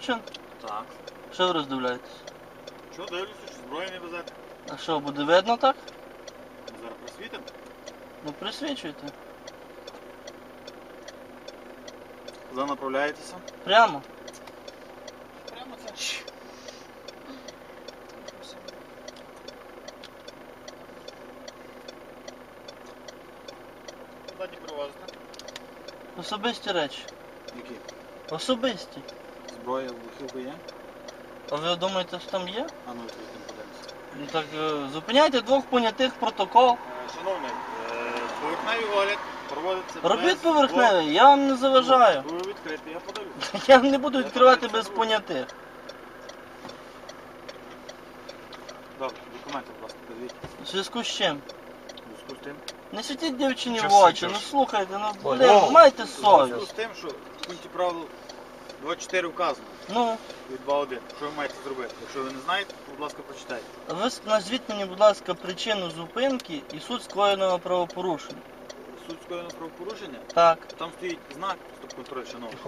Савчин? Так. Що ви роздивляєтесь? Що дивлюся, чи зброї не везете? А що, буде видно так? Ми зараз просвітимо. Ну присвічуйте. Куди направляєтеся? Прямо. Прямо це. Куди привозите? Особисті речі. Які? Особисті. Зброя, вибухівка є? А ви думаєте, що там є? А ну, відповідь подивимося. Ну так е, зупиняйте двох понятих протокол. Шановний, е, поверхневий огляд проводиться Робіть без поверхневий, я вам не заважаю. Ви відкрити, я подивлюся. Я не буду відкривати без понятих. Добре, документи, будь ласка, подивіть. В зв'язку з чим? У зв'язку з тим, Не світіть дівчині в Часи, очі, ну слухайте, ну о, майте у зв'язку з тим, що в пункті правил 24 вказано Ну, від 2.1. Що ви маєте зробити? Якщо ви не знаєте, то, будь ласка, почитайте. ви с- назвіть мені, будь ласка, причину зупинки і суть скоєного правопорушення. Суть скоєного правопорушення, Так, там стоїть знак стоп-контроль, шановний.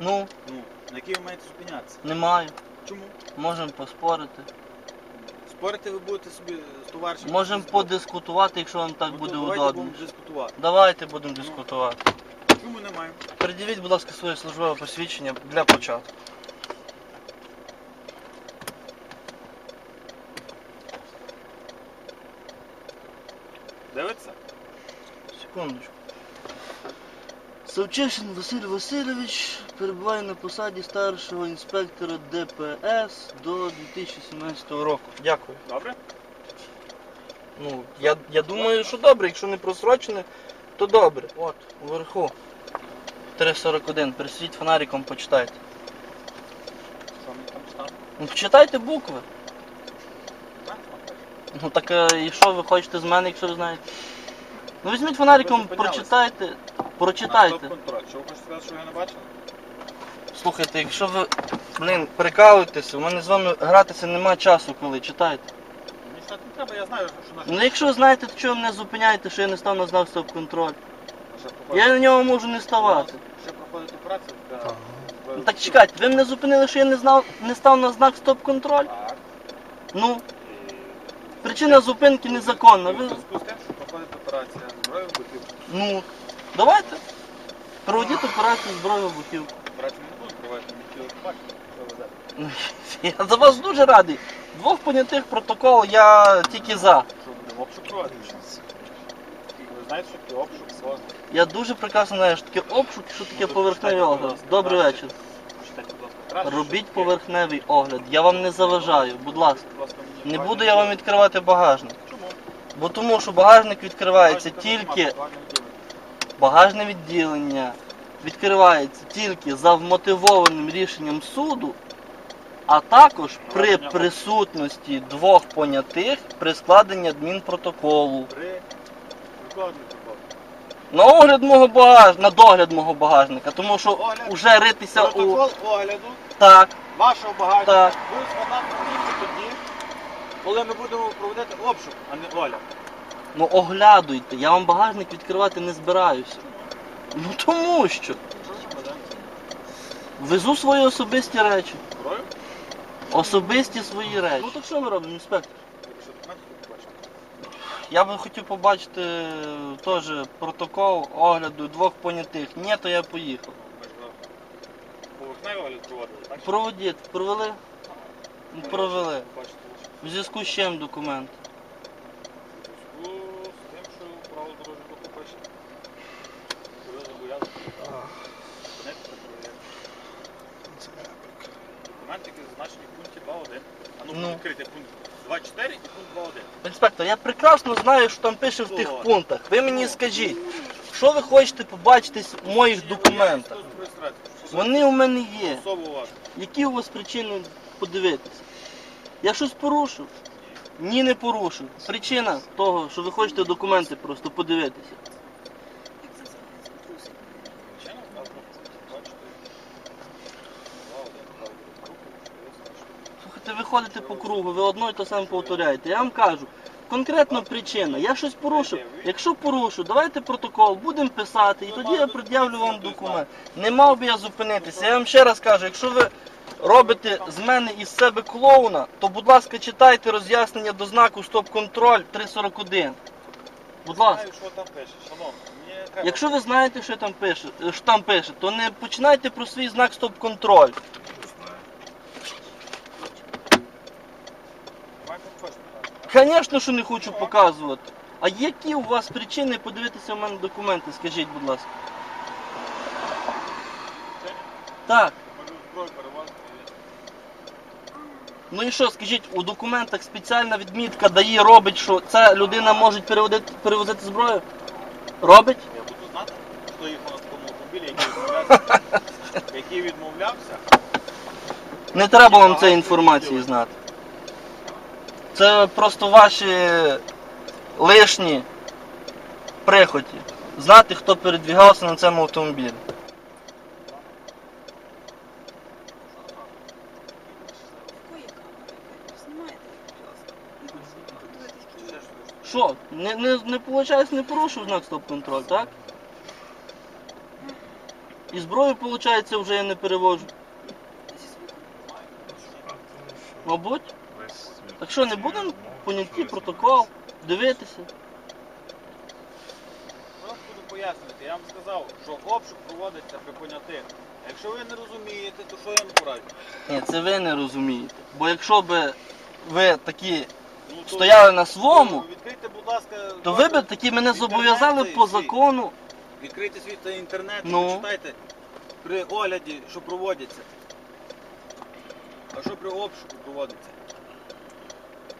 ну, Ну, на який ви маєте зупинятися? не маю. Чому? Можемо поспорити. Спорити ви будете собі з товаришем? Можемо подискутувати, якщо вам так Ну, буде то давайте удобно. будемо дискутувати. Давайте будемо дискутувати. Чому не маємо? Приділіть, будь ласка, своє службове посвідчення для початку. Дивиться? Секундочку. Савчишин Василь Васильович перебуває на посаді старшого інспектора ДПС до 2017 року. Дякую. Добре? Ну, я, я думаю, що добре, якщо не просрочене, то добре. От, вверху. 341. Присвіть фонариком, почитайте. Ну, почитайте букви. Ну так е, і що ви хочете з мене, якщо ви знаєте? Ну візьміть фонариком, зупинялися. прочитайте. Прочитайте. Що хочете сказати, що я не бачив? Слухайте, якщо ви, блін, прикалуєтеся, у мене з вами гратися нема часу, коли читайте. Мені не треба, я знаю, що наше. Ну якщо ви знаєте, то чого мене зупиняєте, що я не став на знак стоп-контроль. Ще проходить- Я на нього можу не ставати. Ще проходить операція. така, Ну так чекайте, ви мене зупинили, що я не знав, не став на знак стоп-контроль? Так. Ну, І- причина зупинки незаконна. Ви, зв'язку з тим, що проходить операція зброї в ну, давайте. Проведіть операцію зброю в бутівку. Операцію не будемо проводити, хотіли побачити, що ви. Я за вас дуже радий. Двох понятих протокол я тільки за. Обшук проводити? Ви знаєте, що таке обшук? Сложно. Я дуже прекрасно знаю, що таке обшук, і що таке поверхневий огляд. Добрий вечір. Робіть поверхневий огляд. Я вам не заважаю, будь ласка. Не буду я вам відкривати багажник. Чому? Бо тому, що багажник відкривається тільки багажне відділення відкривається тільки за вмотивованим рішенням суду, а також при присутності двох понятих при складенні адмінпротоколу. При виконанні. На огляд мого багаж... на догляд мого багажника, тому що Огляд. вже ритися у Протокол огляду так, вашого багажника Так. буде складати тільки тоді, коли ми будемо проводити обшук, а не огляд. ну оглядуйте. Я вам багажник відкривати не збираюся. Ну тому що везу свої особисті речі. Зброю? Особисті свої речі. Ну то що ми робимо, інспектор? Якщо документи то побачите. Я би хотів побачити е, теж протокол огляду двох понятих. Ні, то я поїхав. Ми ж поверхневий огляд проводили, так? Проводіть, провели? Провели. В зв'язку з чим документ? у зв'язку з тим, що право дорожнього руху пише. Ви зобов'язані зупинитися, перевіряти. Документи, які зазначені в пункті 2.1. А ну, Ну. відкрити пункт 2.4 і пункт 2.1. Інспектор, я прекрасно знаю, що там пише в тих пунктах. Ви мені скажіть, що ви хочете побачити в моїх документах? Вони у мене є. Особу вашу. Які у вас причини подивитися? Я щось порушив? Ні, не порушив. Причина того, що ви хочете документи просто подивитися. Звичайно, так, бачите. 2.1, право дорожнього руху, що ви Слухайте, ви ходите по кругу, ви одно і те саме повторяєте. Я вам кажу, конкретно причина. Я щось порушив. Якщо порушу, давайте протокол, будемо писати, і тоді я пред'явлю вам документ. Не мав би я зупинитися. Я вам ще раз кажу, якщо ви робите з мене із себе клоуна, то будь ласка, читайте роз'яснення до знаку стоп-контроль 341. Будь ласка. Що там пише, шановний. Мені не треба. Якщо ви знаєте, що там пише, що там пише, то не починайте про свій знак стоп-контроль. Маєте хочете так? Звісно, що не хочу показувати. А які у вас причини подивитися в мене документи, скажіть, будь ласка. Так. Ну і що, скажіть, у документах спеціальна відмітка дає, робить, що ця людина може переводити, перевозити зброю? Робить? Я буду знати, хто їхав на такому автомобілі, який відмовлявся. який відмовлявся. Не треба вам цієї інформації знати. Це просто ваші лишні прихоті. Знати, хто передвігався на цьому автомобілі. Що, не, не, не, виходить, не порушив знак стоп-контроль, так? І зброю, виходить, вже я не перевожу. Мабуть. Так що, не будемо поняті протокол, дивитися? Просто буду пояснювати. Я вам сказав, що обшук проводиться при понятих. Якщо ви не розумієте, то що я вам пораджу? Ні, це ви не розумієте. Бо якщо б ви такі Ну, то- стояли на своєму, то Відкрийте, будь ласка, то ви б такі мене зобов'язали по закону. Відкрийте свій та інтернет і Ну. почитайте при огляді, що проводиться. А що при обшуку проводиться?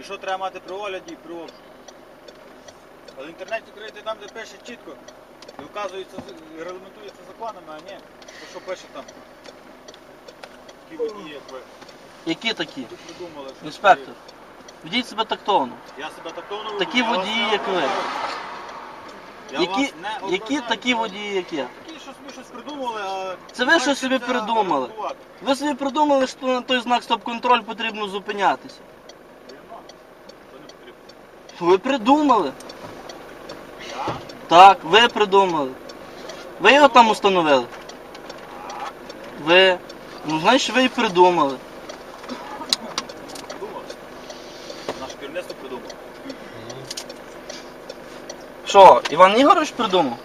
І що треба мати при огляді і при обшуку? А в інтернеті відкрийте там, де пише чітко, і вказується, і регламентується законами, а не то, що пише там. Такі водії, як ви. Які такі? Придумали, що Інспектор. Ведіть себе тактовно. Я себе тактовно веду, Такі я вас водії, не як ви. ображаю. Я Які, не які ображаю. такі водії, як я? Такі, що ви щось придумали, а... Це ви щось собі придумали. Ви собі придумали, що на той знак стоп-контроль потрібно зупинятися. Вірно? Що не потрібно? Ви придумали. Я? Так, ви придумали. Ви його там установили? Так. Ви. Ну, значить, ви і придумали. Придумав. Наше керівництво придумав. Що, Іван Ігорович придумав?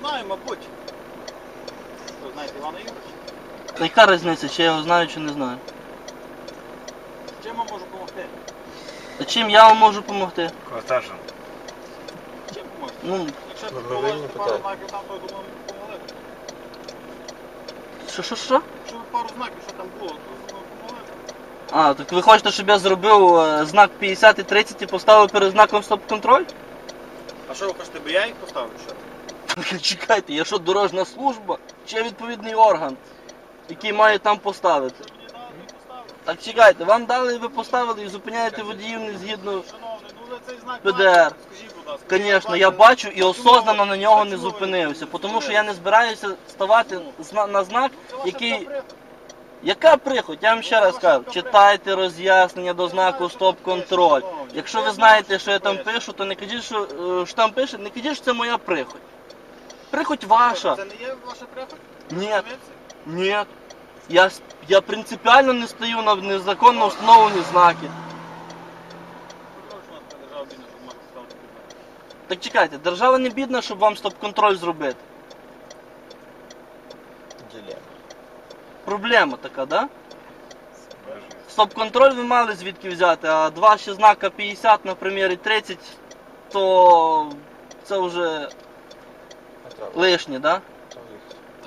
Знаю, мабуть. Ви знаєте Івана Ігоровича? Та яка різниця, чи я його знаю, чи не знаю? Чим я можу допомогти? А чим я вам можу допомогти? Квартажем. Чим поможете? Ну, Якщо Ну, ви ви не пару питайте. знаків там, то я думаю, ми що, що, що? Якщо ви пару знаків, що там було, то думаю, помогли. А, так ви хочете, щоб я зробив е, знак 50 і 30 і поставив перед знаком стоп-контроль? А що ви хочете, би я їх поставив? Що? Чекайте, я що, дорожна служба? Чи я відповідний орган, який має там поставити? Що мені дали, то поставив. Так чекайте, вам дали, ви поставили і зупиняєте водіїв не згідно. Шановний, ну ви цей знак ПДР. бачите? Скажіть, будь ласка. Звісно, я бачу і ви- на нього не зупинився, тому що я не збираюся ставати зна- на знак, який. Яка прихоть? Я вам ще раз кажу, читайте роз'яснення до знаку стоп-контроль. Якщо ви знаєте, що я там пишу, то не кажіть, що, е, що там пише, не кажіть, що це моя прихоть. Прихоть ваша. Це не є ваша прихоть? Ні, ні. Я, я принципіально не стою на незаконно встановлені знаки. Так чекайте, держава не бідна, щоб вам стоп-контроль зробити. Дилемма. Проблема така, да? Стоп-контроль ви мали звідки взяти, а два ще знака 50, наприклад, і 30, то це вже лишнє, да?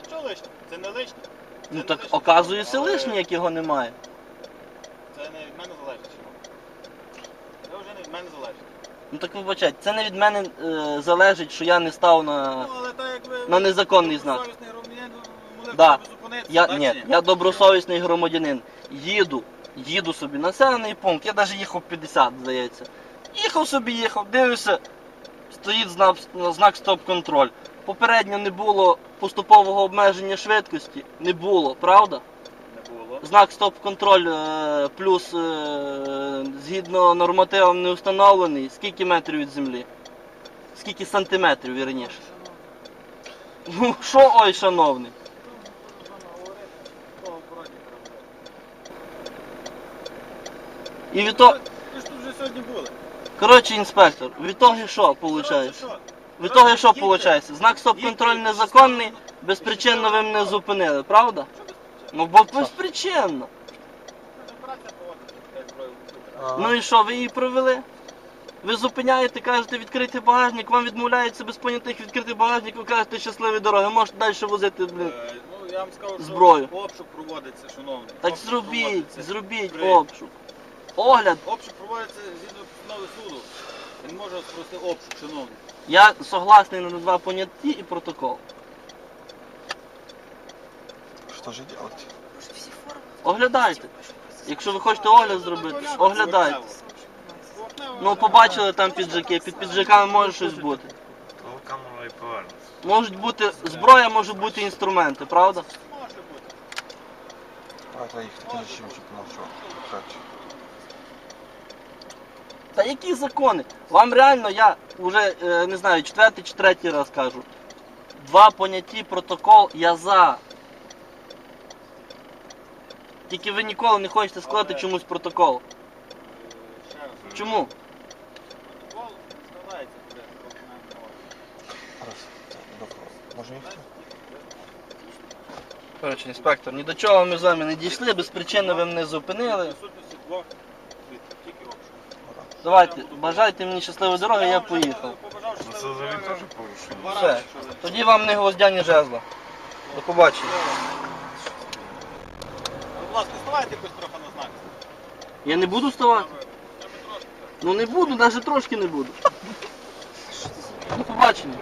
Що лишнє? Це не лишнє. Ну так оказується лишнє, як його немає. Це не від мене залежить. Це вже не від мене залежить. Ну так вибачайте, це не від мене е, залежить, що я не став на. Ну, але так як ви... на незаконний знак. добросовісний громадянин, могли Да. зупинитися, Я, так чи ні? я добросовісний громадянин. Їду, їду собі. Населений пункт, я навіть їхав 50, здається. Їхав собі, їхав, дивлюся, стоїть знак, знак стоп-контроль. Попередньо не було поступового обмеження швидкості. Не було, правда? Не було. знак стоп-контроль е, плюс е, згідно нормативам не встановлений, скільки метрів від землі? Скільки сантиметрів, вірніше? Ну, що ой, шановний? І від того, Ви ж тут вже сьогодні були. коротше, інспектор, від того що виходить? Що? Від того що виходить? Знак стоп-контроль незаконний, безпричинно ви мене зупинили, правда? Ну бо безпричинно. Ну і що, ви її провели? Ви зупиняєте, кажете, відкрити багажник, вам відмовляється без понятих відкрити багажник, ви кажете щасливі дороги, можете далі возити, блін. Е, Ну, я вам скажу, що Зброю. обшук проводиться, шановний. Так Обшук зробіть, проводиться. зробіть При- обшук. Огляд. Обшук проводиться згідно постанови суду. Він може спросити обшук, шановний. Я согласний на два понятті і протокол. Что же делать? Оглядайте. Якщо ви хочете огляд зробити, оглядайте. Ну побачили там піджаки, під піджаками може щось бути. І повернеться. Можуть бути зброя, можуть бути інструменти, правда? Давайте їх тоді чим щоб нашого. Краще. Та які закони? Вам реально я вже е, не знаю, четвертий чи третій раз кажу. Два понятті протокол я за. Тільки ви ніколи не хочете складати Але- чомусь протокол. Е, Ще раз. Чому? Протокол не складається. Добре. Можна їхати? Коротше, інспектор, ні до чого ми з вами не дійшли, без причини ви мене зупинили. Присутності двох. Давайте, бажайте мені щасливої дороги, я поїхав. Ну, Це взагалі теж порушення. Все. Тоді вам не гвоздяні жезла. До побачення. Будь ласка, ставайте якось трохи на знак. Я не буду вставати? Ну не буду, навіть трошки не буду. До побачення.